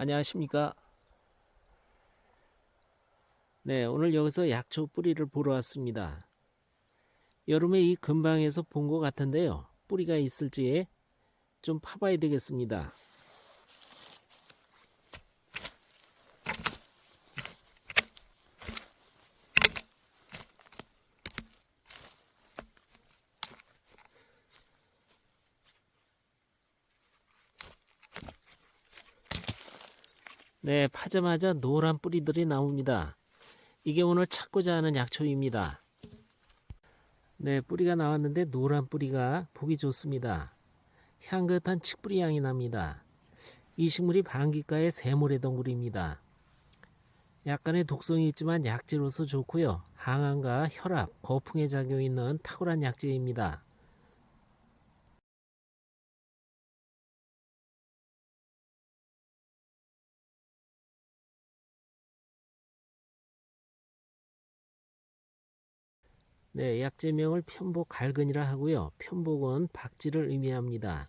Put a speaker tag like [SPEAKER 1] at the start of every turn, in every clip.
[SPEAKER 1] 안녕하십니까. 네, 오늘 여기서 약초 뿌리를 보러 왔습니다. 여름에 이 근방에서 본 것 같은데요. 뿌리가 있을지 좀 파봐야 되겠습니다. 네, 파자마자 노란 뿌리들이 나옵니다. 이게 오늘 찾고자 하는 약초입니다. 네, 뿌리가 나왔는데 노란 뿌리가 보기 좋습니다. 향긋한 칡뿌리 향이 납니다. 이 식물이 방귀가의 세모래 덩굴입니다. 약간의 독성이 있지만 약재로서 좋고요. 항암과 혈압, 거풍에 작용이 있는 탁월한 약재입니다. 네, 약재명을 편복 갈근이라 하고요. 편복은 박쥐를 의미합니다.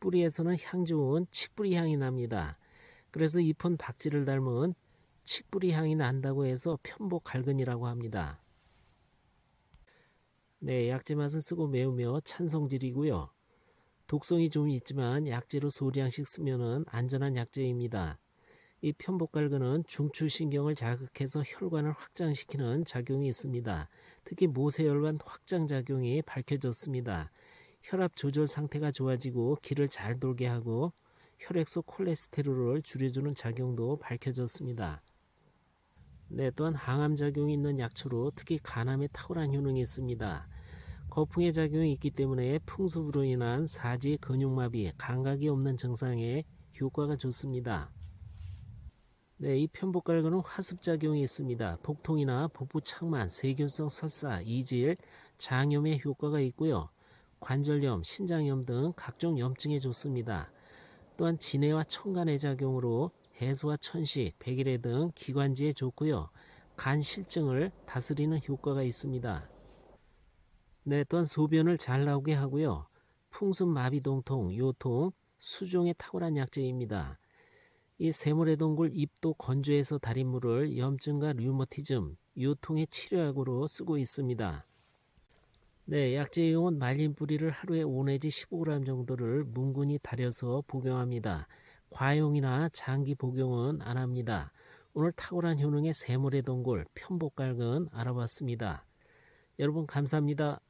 [SPEAKER 1] 뿌리에서는 향 좋은 칡뿌리 향이 납니다. 그래서 잎은 박쥐를 닮은 칡뿌리 향이 난다고 해서 편복 갈근이라고 합니다. 네, 약재 맛은 쓰고 매우며 찬성질이고요. 독성이 좀 있지만 약재로 소량씩 쓰면은 안전한 약재입니다. 이 편복갈근은 중추신경을 자극해서 혈관을 확장시키는 작용이 있습니다. 특히 모세혈관 확장 작용이 밝혀졌습니다. 혈압 조절 상태가 좋아지고 기를 잘 돌게 하고 혈액 속 콜레스테롤을 줄여주는 작용도 밝혀졌습니다. 네, 또한 항암 작용이 있는 약초로 특히 간암에 탁월한 효능이 있습니다. 거풍의 작용이 있기 때문에 풍습으로 인한 사지 근육마비, 감각이 없는 증상에 효과가 좋습니다. 네, 이 편복갈근은 화습작용이 있습니다. 복통이나 복부 착만, 세균성 설사, 이질, 장염에 효과가 있고요. 관절염, 신장염 등 각종 염증에 좋습니다. 또한 진해와 첨간의 작용으로 해소와 천식, 백일해 등 기관지에 좋고요. 간 실증을 다스리는 효과가 있습니다. 네, 또한 소변을 잘 나오게 하고요. 풍습 마비동통, 요통, 수종에 탁월한 약재입니다. 이 세모래동굴 잎도 건조해서 달인 물을 염증과 류머티즘, 요통의 치료약으로 쓰고 있습니다. 네, 약재용은 말린 뿌리를 하루에 5 내지 15g 정도를 뭉근히 달여서 복용합니다. 과용이나 장기 복용은 안 합니다. 오늘 탁월한 효능의 세모래동굴 편복갈근 알아봤습니다. 여러분 감사합니다.